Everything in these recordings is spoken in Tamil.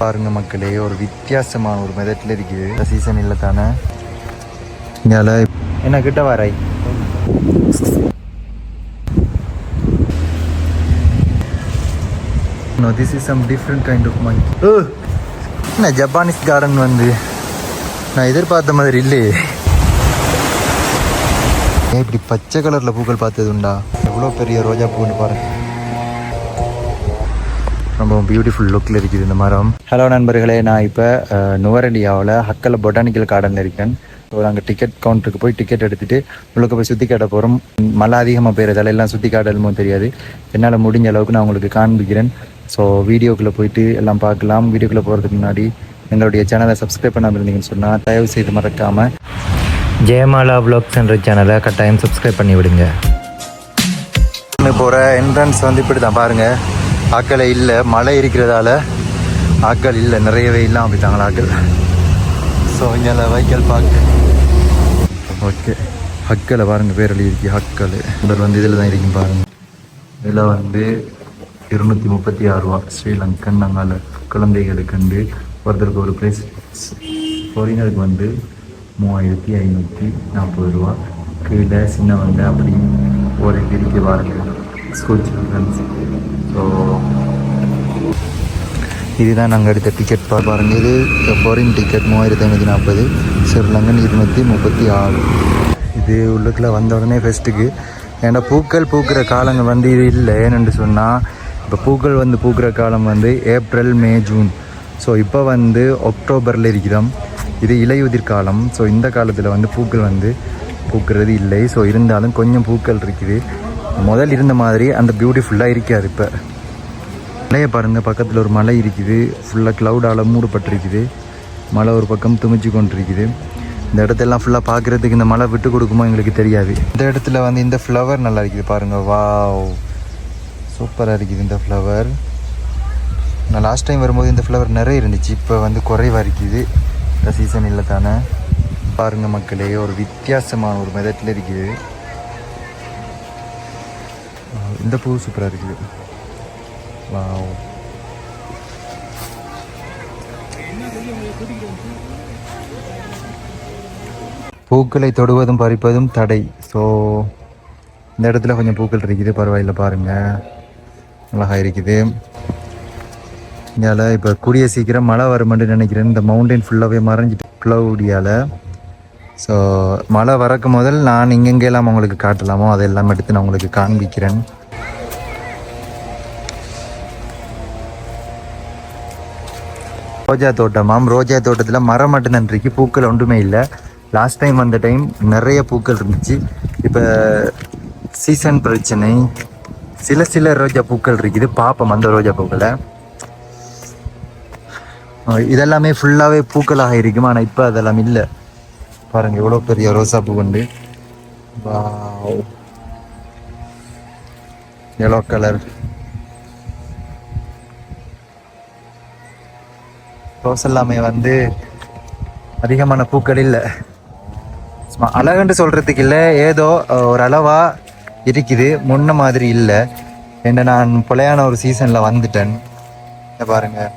பாருங்க மக்களே ஒரு வித்தியாசமான ஒரு மெதட்டில் இருக்குது. இந்த சீசன் இல்லை தானே? இங்கால என்ன கிட்ட வரை? No, this is some different kind of monkey. Oh! என்ன ஜப்பானீஸ் கார்டன் வந்து? நான் எதிர்பார்த்த மாதிரி இல்லையே. ஏன் இப்படி பச்சை கலரில் பூக்கள் பார்த்தது உண்டா எவ்வளோ பெரிய ரோஜா பூன்னு பாருங்க. ரொம்ப பியூட்டிஃபுல் லுக்கில் இருக்குது இந்த மரம். ஹலோ நண்பர்களே நான் இப்போ நுவரலியாவில் ஹக்கல பொட்டானிக்கல் கார்டனில் இருக்கேன். ஸோ அங்கே டிக்கெட் கவுண்டருக்கு போய் டிக்கெட் எடுத்துகிட்டு உள்ளுக்கு போய் சுற்றி காட்ட போகிறோம் மழை அதிகமாக பெய்யறதால எல்லாம் சுற்றி காட்டலுமோ தெரியாது. என்னால் முடிஞ்ச அளவுக்கு நான் உங்களுக்கு காண்பிக்கிறேன். ஸோ வீடியோக்குள்ளே போயிட்டு எல்லாம் பார்க்கலாம். வீடியோக்குள்ளே போகிறதுக்கு முன்னாடி எங்களுடைய சேனலை சப்ஸ்கிரைப் பண்ணாமல் இருந்தீங்கன்னு சொன்னால் தயவு செய்து மறக்காமல் ஜெயமாலா வ்ளாக்ஸ் என்ற சேனலை கட்டாயம் சப்ஸ்கிரைப் பண்ணி விடுங்க போகிற என்ட்ரன்ஸ் வந்து இப்படி தான் பாருங்கள் ஆக்களை இல்லை மழை இருக்கிறதால ஆக்கள் இல்லை நிறையவே இல்லாமல் அப்படித்தாங்களா ஆக்கள்? ஸோ இங்கே வைக்கல் பார்க்க ஓகே ஹக்களை பாருங்கள் பேர் எழுதியிருக்கு ஹக்கல் இவர் வந்து இதில் தான் இருக்கும் பாருங்கள் இதில் வந்து இருநூற்றி முப்பத்தி ஆறு ரூபா. ஸ்ரீலங்கன் நாங்கள் குழந்தைகளுக்கு ஒருத்தருக்கு ஒரு ப்ரைஸ் ஃபாரினருக்கு வந்து மூவாயிரத்தி ஐநூற்றி நாற்பது ரூபா. கீழே சின்ன வந்து அப்படி ஒரு பிரிக்க பாருங்கள் ஸ்கூல் சில்ட்ரன்ஸ் ஸோ இதுதான் நாங்கள் எடுத்த டிக்கெட் பாருங்க. இது ஃபாரின் டிக்கெட் மூவாயிரத்தி ஐநூற்றி நாற்பது ஸ்ரீலங்கன் இருநூற்றி முப்பத்தி ஆறு. இது உள்ளுக்குள்ளே வந்த உடனே ஃபெஸ்ட்டுக்கு ஏன்னா பூக்கள் பூக்கிற காலங்கள் வந்து இது இல்லை. ஏன்னு சொன்னால் இப்போ பூக்கள் வந்து பூக்கிற காலம் வந்து ஏப்ரல் மே ஜூன். ஸோ இப்போ வந்து அக்டோபரில் இருக்கிறோம். இது இலையுதிர் காலம். ஸோ இந்த காலத்தில் வந்து பூக்கள் வந்து பூக்கிறது இல்லை. ஸோ இருந்தாலும் கொஞ்சம் பூக்கள் இருக்குது. முதல் இருந்த மாதிரி அந்த பியூட்டிஃபுல்லாக இருக்காது இப்போ. மலையை பாருங்கள் பக்கத்தில் ஒரு மலை இருக்குது. ஃபுல்லாக க்ளவுடால் மூடப்பட்டிருக்குது. மலை ஒரு பக்கம் துமிச்சு கொண்டிருக்குது. இந்த இடத்தெல்லாம் ஃபுல்லாக பார்க்குறதுக்கு இந்த மலை விட்டு கொடுக்குமோ எங்களுக்கு தெரியாது. இந்த இடத்துல வந்து இந்த ஃப்ளவர் நல்லா இருக்குது பாருங்கள் வாவ் சூப்பராக இருக்குது இந்த ஃப்ளவர் நான் லாஸ்ட் டைம் வரும்போது இந்த ஃப்ளவர் நிறைய இருந்துச்சு. இப்போ வந்து குறைவாக இருக்குது. இந்த சீசன் இல்லை தானே பாருங்கள் மக்களே ஒரு வித்தியாசமான ஒரு மெதட்டில் இருக்குது. இந்த பூ சூப்பராக இருக்குது. வா பூக்களை தொடுவதும் பறிப்பதும் தடை. ஸோ இந்த இடத்துல கொஞ்சம் பூக்கள் இருக்குது. பரவாயில்ல பாருங்க. அழகா இருக்குது. இங்கால இப்போ கூடிய சீக்கிரம் மழை வருமென்று நினைக்கிறேன். இந்த மவுண்டைன் ஃபுல்லாகவே மறைஞ்சிட்டு க்ளவுடியால் ஸோ மழை வரக்கு முதல் நான் எங்கெங்கெல்லாம் உங்களுக்கு காட்டலாமோ அதெல்லாம் எடுத்து நான் உங்களுக்கு காண்பிக்கிறேன். ரோஜா தோட்டமாம் ரோஜா தோட்டத்தில் மரம் மட்டும்தான் இருக்கு. பூக்கள் ஒன்றுமே இல்லை. லாஸ்ட் டைம் வந்த டைம் நிறைய பூக்கள் இருந்துச்சு. இப்போ சீசன் பிரச்சனை. சில சில ரோஜா பூக்கள் இருக்குது. பார்ப்போம் அந்த ரோஜா பூக்களை. இதெல்லாமே ஃபுல்லாகவே பூக்களாக இருக்கும். ஆனால் இப்போ அதெல்லாம் இல்லை. பாருங்கள் எவ்வளோ பெரிய ரோசா பூ உண்டு. எல்லோ கலர் ரோசல்லாமை வந்து அதிகமான பூக்கள் இல்லை சும்மா அழகுன்னு சொல்றதுக்கு இல்லை ஏதோ ஒரு அளவாக இருக்குது. முன்ன மாதிரி இல்லை. என்ன நான் புலையான ஒரு சீசனில் வந்துட்டேன். பாருங்கள்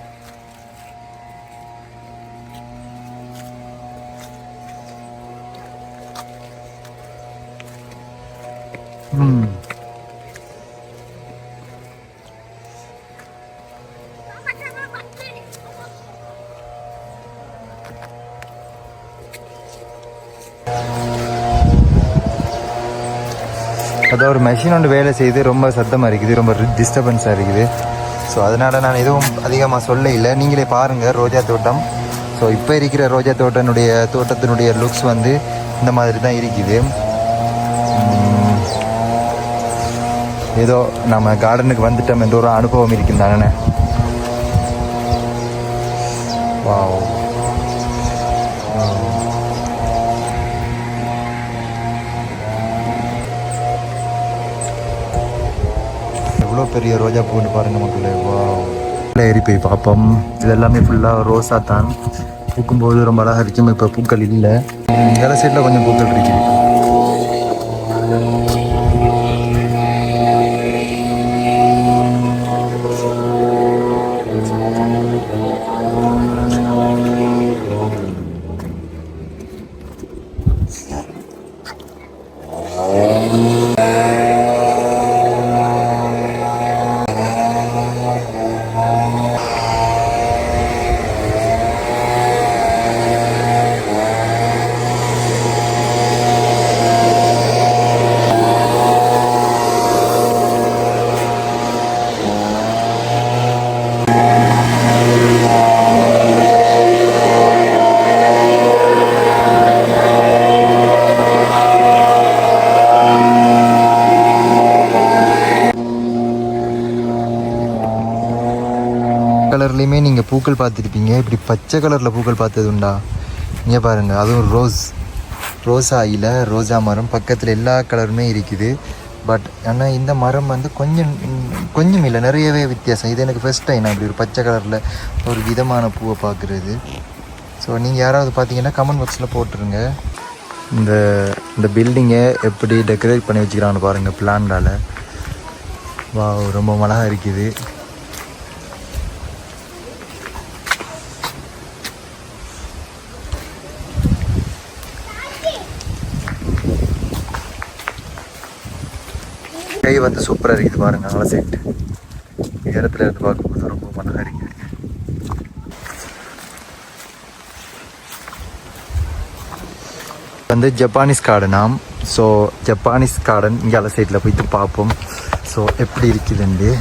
அதை ஒரு மெஷின் ஒன்று வேலை செய்து ரொம்ப சத்தமாக இருக்குது ரொம்ப டிஸ்டர்பன்ஸாக இருக்குது. ஸோ அதனால் நான் எதுவும் அதிகமாக சொல்ல இல்லை நீங்களே பாருங்கள் ரோஜா தோட்டம். ஸோ இப்போ இருக்கிற ரோஜா தோட்டனுடைய தோட்டத்தினுடைய லுக்ஸ் வந்து இந்த மாதிரி தான் இருக்குது. ஏதோ நம்ம கார்டனுக்கு வந்துட்டோம் என்ற ஒரு அனுபவம் இருக்கும் பெரிய ரோஜா பூன்னு பாருங்க மக்களே. வா ஏறி போய் பார்ப்போம். இது எல்லாமே ஃபுல்லாக ரோஸா தான். பூக்கும்போது ரொம்ப அழகாக இருக்கும் இப்போ பூக்கள் இல்லை. வேலை சைடில் கொஞ்சம் பூக்கள் இருக்குது. கலர்லேயுமே நீங்கள் பூக்கள் பார்த்துருப்பீங்க. இப்படி பச்சை கலரில் பூக்கள் பார்த்தது உண்டா? இங்கே பாருங்கள் அதுவும் ரோஸ். ரோஸ் ஆயில ரோஜா மரம் பக்கத்தில் எல்லா கலருமே இருக்குது. பட் ஆனால் இந்த மரம் வந்து கொஞ்சம் கொஞ்சம் இல்லை நிறையவே வித்தியாசம். இது எனக்கு ஃபஸ்ட் டைம் அப்படி ஒரு பச்சை கலரில் ஒரு விதமான பூவை பார்க்குறது. ஸோ நீங்கள் யாராவது பார்த்தீங்கன்னா கமெண்ட் பாக்ஸில் போட்டுருங்க. இந்த இந்த பில்டிங்கை எப்படி டெக்கரேட் பண்ணி வச்சுக்கிறான்னு பாருங்கள் பிளான்டால் வா ரொம்ப அழகாக இருக்குது. கை வந்து சூப்பராக இருக்குது பாருங்க நல்ல சைட் இடத்துல இருந்து பார்க்கும்போது ரொம்ப மனதாக இருக்குது வந்து ஜப்பானீஸ் கார்டனாம் ஸோ ஜப்பானீஸ் கார்டன் இங்கே சைடில் போயிட்டு பார்ப்போம். ஸோ எப்படி இருக்குதுண்டு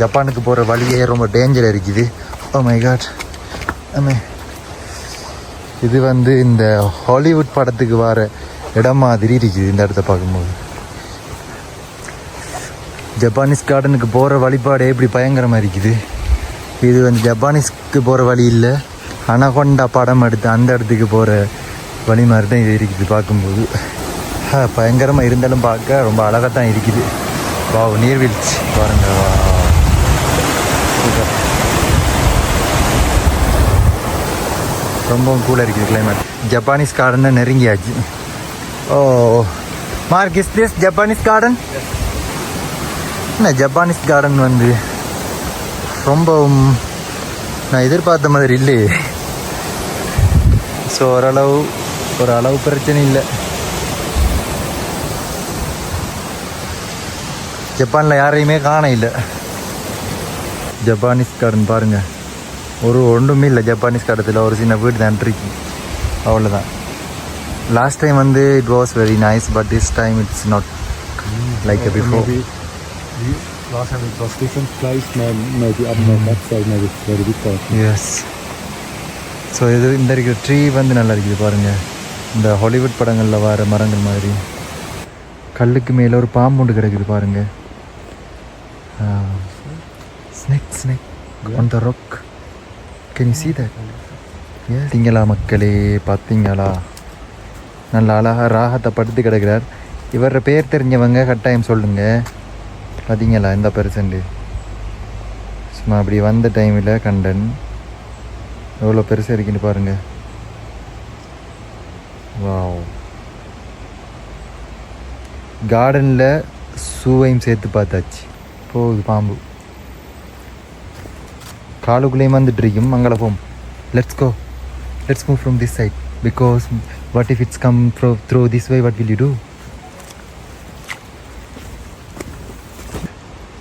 ஜப்பானுக்கு போகிற வழியே ரொம்ப டேஞ்சர் இருக்குது. ஓ மை காட் ஆமே இது வந்து இந்த ஹாலிவுட் படத்துக்கு வர இடம் மாதிரி இருக்குது இந்த இடத்த பார்க்கும்போது. ஜப்பானீஸ் கார்டனுக்கு போகிற வழிபாடு இப்படி பயங்கரமாக இருக்குது. இது வந்து ஜப்பானீஸ்க்கு போகிற வழி இல்லை. அனகொண்டா படம் எடுத்து அந்த இடத்துக்கு போகிற வழி மாதிரி தான் இது இருக்குது பார்க்கும்போது. பயங்கரமாக இருந்தாலும் பார்க்க ரொம்ப அழகாக தான் இருக்குது. வா நீர்வீழ்ச்சி. பாருங்க வா. ரொம்பவும் கூலாக இருக்குது கிளைமேட் ஜப்பானீஸ் கார்டன் நெருங்கியாச்சு. ஓ Mark is this Japanese garden என்ன ஜப்பானீஸ் கார்டன் வந்து? ரொம்பவும் நான் எதிர்பார்த்த மாதிரி இல்லையே ஸோ ஓரளவு ஒரு அளவு பிரச்சனை இல்லை. ஜப்பானில் யாரையுமே காண இல்லை. ஜப்பானீஸ் கார்டன் பாருங்க. ஒரு ஒன்றுமே இல்லை ஜப்பானீஸ் கார்டத்தில் ஒரு சின்ன வீடு தான் இருக்கு அவ்வளோதான் லாஸ்ட் டைம் வந்து it was very nice but this time it's not like before last time it was different place, may- maybe up on that side, maybe it's very big part. Yes so இது இந்த இருக்கிற ட்ரீ வந்து நல்லா இருக்குது பாருங்க. இந்த ஹாலிவுட் படங்களில் வர மரங்கள் மாதிரி. கல்லுக்கு மேலே ஒரு பாம்பு ஒன்று கிடக்குது பாருங்க. Snake snake on the rock can you see that? பார்த்தீங்களா மக்களே பார்த்தீங்களா நல்ல அழகாக ராகத்தை படுத்து கிடக்கிறார். இவர பேர் தெரிஞ்சவங்க கட்டாயம் சொல்லுங்க. பார்த்தீங்களா இந்த பெர்சன்ட்டு சும்மா அப்படி வந்த டைமில் கண்டன் எவ்வளோ பெருசாக இருக்குன்னு பாருங்க. வாவ் கார்டனில் சூவையும் சேர்த்து பார்த்தாச்சு. போகுது பாம்பு. காலுக்குள்ளேயும் வந்துட்டு இருக்கும் அங்கே போம் let's go let's move from this side because What if it's come through through this way what will you do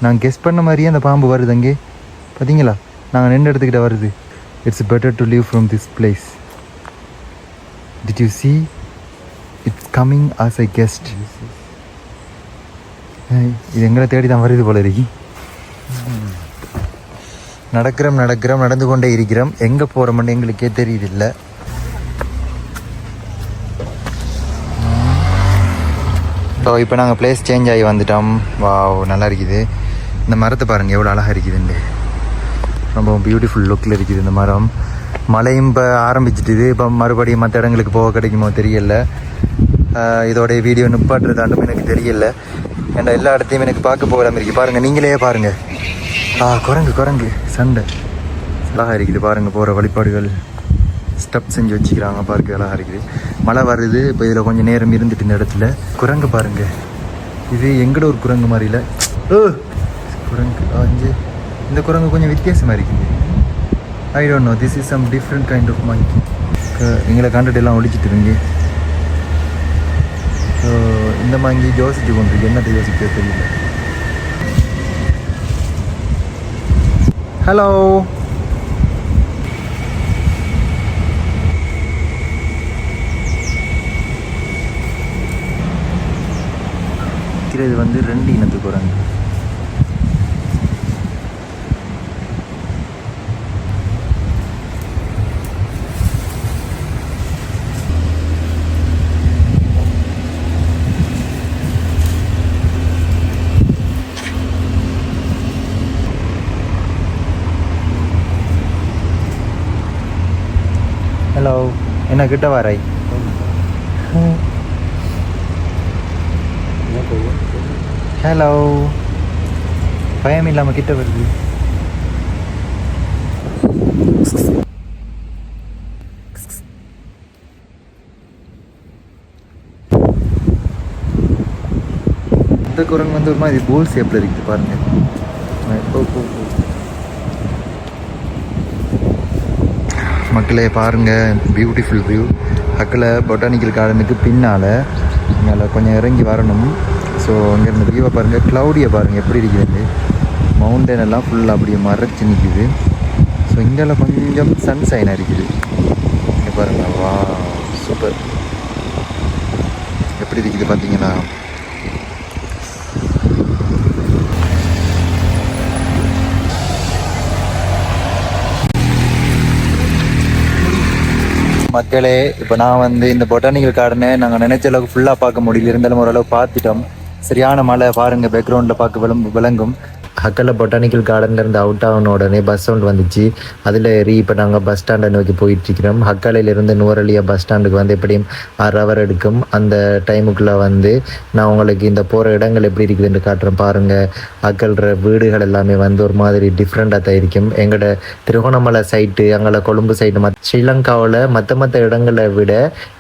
நான் கெஸ் பண்ண மாதிரியே அந்த பாம்பு வருது அங்கே. பார்த்தீங்களா நாங்கள் நின்று இடத்துக்கிட்ட வருது. It's better to leave from this place did you see it's coming as I guessed இது எங்களை தேடி தான் வருது போல இருக்கு. நடக்கிறோம் நடக்கிறோம் நடந்து கொண்டே இருக்கிறோம். எங்கே போகிறோம்னு எங்களுக்கே தெரியுதில்ல ஸோ இப்போ நாங்கள் பிளேஸ் சேஞ்ச் ஆகி வந்துட்டோம். வா நல்லா இருக்குது. இந்த மரத்தை பாருங்கள் எவ்வளோ அழகாக இருக்குதுண்டு ரொம்ப பியூட்டிஃபுல் லுக்கில் இருக்குது இந்த மரம். மழையும் இப்போ ஆரம்பிச்சிட்டுது இப்போ மறுபடியும் மற்ற இடங்களுக்கு போக கிடைக்குமோ தெரியல. இதோடைய வீடியோ நிப்பாட்டுறதாண்டும் எனக்கு தெரியல. ஏன்னா எல்லா இடத்தையும் எனக்கு பார்க்க போகலாம இருக்கு. பாருங்கள் நீங்களே பாருங்கள் ஆ குரங்கு குரங்கு. சண்டை. அழகாக இருக்குது. பாருங்கள் போகிற வழிபாடுகள். ஸ்டெப் செஞ்சு வச்சுக்கிறாங்க பார்க்க அழகாக இருக்குது மழை வருது இப்போ இதில் கொஞ்சம் நேரம் இருந்துட்டு இந்த இடத்துல. குரங்கு பாருங்க. இது எங்கட ஒரு குரங்கு மாதிரி இல்லை. ஓ குரங்கு அஞ்சு இந்த குரங்கு கொஞ்சம் வித்தியாசமாக இருக்குது. I don't know this is some different kind of monkey எங்களை கண்டுட்டு எல்லாம் ஒழிச்சிட்டு இருங்க. ஸோ இந்த மங்கி யோசிச்சு கொண்டிருக்கு. என்னத்தை யோசிக்க தெரியல. ஹலோ இது வந்து ரெண்டு இனத்து குரங்கு ஹலோ என்ன கிட்ட வராய்? ஹலோ பயம் இல்லாமல் கிட்ட வருது. இந்த குரங்கு வந்து ஒரு மாதிரி போல் ஷேப்பில் இருக்குது பாருங்கள் போ, போ, மக்களே பாருங்க. பியூட்டிஃபுல் வியூ அக்கில் பொட்டானிக்கல் கார்டனுக்கு பின்னால் மேலே கொஞ்சம் இறங்கி வரணும். ஸோ அங்கேருந்து வியூவை பாருங்கள் க்ளவுடியை பாருங்கள் எப்படி இருக்குது மவுண்டன் எல்லாம் ஃபுல்லாக அப்படியே மறைச்சு நிற்கிது ஸோ இங்கெல்லாம் கொஞ்சம் சன்சைன் இருக்குது. இங்கே பாருங்கள் வா சூப்பர் எப்படி இருக்குது பார்த்தீங்கன்னா? மக்களே இப்போ நான் வந்து இந்த பொட்டானிக்கல் கார்டனை நாங்கள் நினைச்ச அளவுக்கு ஃபுல்லாக பார்க்க முடியல. இருந்தாலும் ஓரளவு பார்த்துட்டோம். சரியான மழை பாருங்க பேக்ரவுண்டில் பார்க்க விளம்பு விளங்கும். ஹக்கல பொட்டானிக்கல் கார்டன்லேருந்து அவுட் ஆன உடனே பஸ் சவுண்ட் வந்துச்சு. அதில் ஏறி இப்போ நாங்கள் பஸ் ஸ்டாண்டை நோக்கி போயிட்டுருக்கிறோம். இருக்கிறோம் ஹக்காலையில நுவரலியா பஸ் ஸ்டாண்டுக்கு வந்து எப்படியும் ஆறு ஹவர் எடுக்கும். அந்த டைமுக்குள்ளே வந்து நான் உங்களுக்கு இந்த போகிற இடங்கள் எப்படி இருக்குதுன்னு காட்டுறேன். பாருங்கள் அக்கல்ற வீடுகள் எல்லாமே வந்து ஒரு மாதிரி டிஃப்ரெண்ட்டாக தான் இருக்கும் எங்களோட திருகோணமலை சைட்டு அங்கே கொழும்பு சைட்டு மத் ஸ்ரீலங்காவில் மற்ற மற்ற இடங்களை விட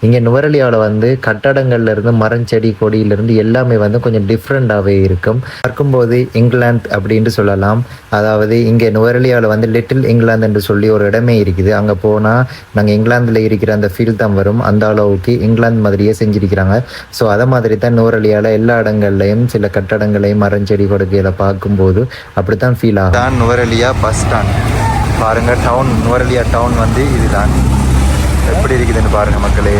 இங்கே நுவரலியாவில் வந்து கட்டடங்கள்லேருந்து மரம் செடி கொடியிலேருந்து எல்லாமே வந்து கொஞ்சம் டிஃப்ரெண்ட்டாகவே இருக்கும். பார்க்கும்போது இங்கிலாந்து அப்படி என்று சொல்லலாம். அதாவது இங்கே நுவரலியாவில் வந்து லிட்டில் இங்கிலாந்து என்று சொல்லி ஒரு இடமே இருக்குது. அங்கே போனால் நாங்கள் இங்கிலாந்தில் இருக்கிற அந்த ஃபீல் தான் வரும். அந்த அளவுக்கு இங்கிலாந்து மாதிரியே செஞ்சிருக்கிறாங்க. ஸோ அதை மாதிரி தான் நுவரலியாவில் எல்லா இடங்கள்லையும் சில கட்டடங்களையும் மரஞ்செடி கொடுக்கையில் பார்க்கும்போது அப்படி தான் ஃபீல் ஆகும். தான் நுவரலியா பஸ் ஸ்டாண்ட் பாருங்கள் டவுன் நுவரலியா டவுன் வந்து இதுதான். எப்படி இருக்குதுன்னு பாருங்கள் மக்களே.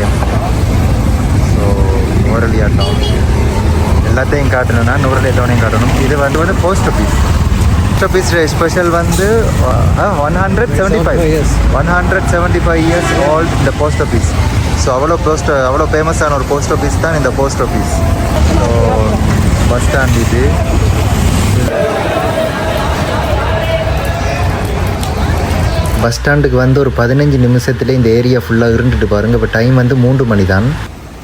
ஸோ நுவரலியா டவுன் எல்லாத்தையும் காட்டணும்னா நுவரலியா டவுனையும் காட்டணும். இது வந்து வந்து post office post office special வந்து one hundred seventy five one hundred seventy five years old இந்த போஸ்ட் ஆஃபீஸ் ஸோ அவ்வளோ போஸ்ட் அவ்வளோ ஃபேமஸான ஒரு போஸ்ட் ஆஃபீஸ் தான் இந்த post office so bus stand இது. பஸ் ஸ்டாண்டுக்கு வந்து ஒரு பதினஞ்சு நிமிஷத்துல இந்த ஏரியா ஃபுல்லாக இருந்துட்டு பாருங்க. இப்போ டைம் வந்து மூன்று மணி தான்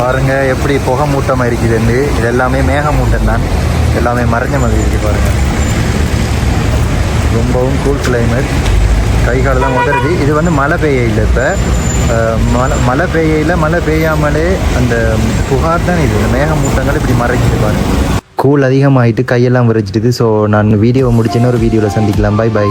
பாருங்க எப்படி புகை மூட்டமாக இருக்குதுன்னு இது எல்லாமே மேகமூட்டம் தான் எல்லாமே மறைஞ்ச மாதிரி இருக்குது பாருங்க. ரொம்பவும் கூல் கிளைமேட் கை காலெல்லாம் உதறது. இது வந்து மழை பெய்யல இப்போ. மழை மழை பெய்யல மழை பெய்யாமலே அந்த புகார் தான் இது. இந்த மேகமூட்டங்கள் இப்படி மறைக்குது பாருங்க. கூல் அதிகமாகிட்டு கையெல்லாம் விரைச்சிட்டுது ஸோ நான் வீடியோவை முடிச்சுன்னு ஒரு வீடியோவில் சந்திக்கலாம். By by